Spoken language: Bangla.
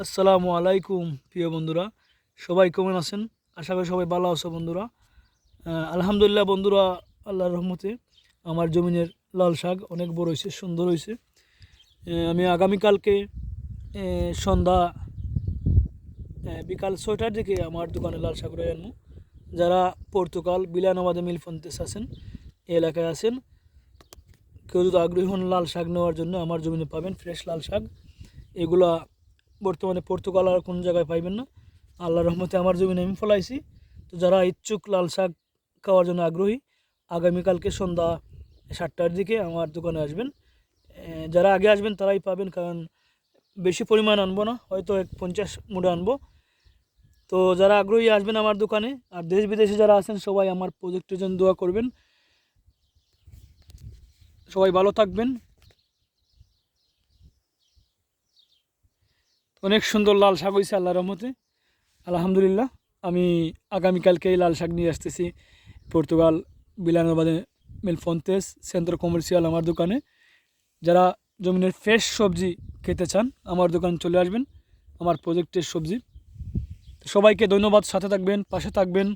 আসসালামু আলাইকুম, প্রিয় বন্ধুরা। সবাই কেমন আছেন? আশা করি সবাই ভালো আছো বন্ধুরা। আলহামদুলিল্লাহ বন্ধুরা, আল্লাহর রহমতে আমার জমিনের লাল শাক অনেক বড় হয়েছে, সুন্দর হয়েছে। আমি আগামীকালকে সন্ধ্যা বিকাল ছয়টার দিকে আমার দোকানে লাল শাক রয়ে আনব। যারা পর্তুগাল বিলানাবাদে মিলফন্তেস আছেন এলাকায় আছেন, কেউ যদি আগ্রহী হন লাল শাক নেওয়ার জন্য, আমার জমিনে পাবেন ফ্রেশ লাল শাক। এগুলা বর্তমানে পর্তুগাল আর কোনো জায়গায় পাইবেন না। আল্লাহর রহমতে আমার জমিনে আমি ফলাইছি। তো যারা ইচ্ছুক লাল শাক খাওয়ার জন্য আগ্রহী, আগামীকালকে সন্ধ্যা সাতটার দিকে আমার দোকানে আসবেন। যারা আগে আসবেন তারাই পাবেন কারণ বেশি পরিমাণ আনব না, হয়তো এক পঞ্চাশ মুড়ে আনব। তো যারা আগ্রহী আসবেন আমার দোকানে, আর দেশ বিদেশে যারা আছেন সবাই আমার প্রজেক্টের জন্য দোয়া করবেন। সবাই ভালো থাকবেন। অনেক সুন্দর লাল শাক হয়েছে আল্লাহ রহমতে। আলহামদুলিল্লাহ, আমি আগামীকালকে এই লাল শাক নিয়ে আসতেছি। পর্তুগাল, বিলানোবাদে মেলফন্তেস সেন্ট্রাল কমার্শিয়াল আমার দোকানে। যারা জমিনের ফ্রেশ সবজি খেতে চান, আমার দোকান চলে আসবেন। আমার প্রজেক্টের সবজি। সবাইকে ধন্যবাদ, সাথে থাকবেন, পাশে থাকবেন।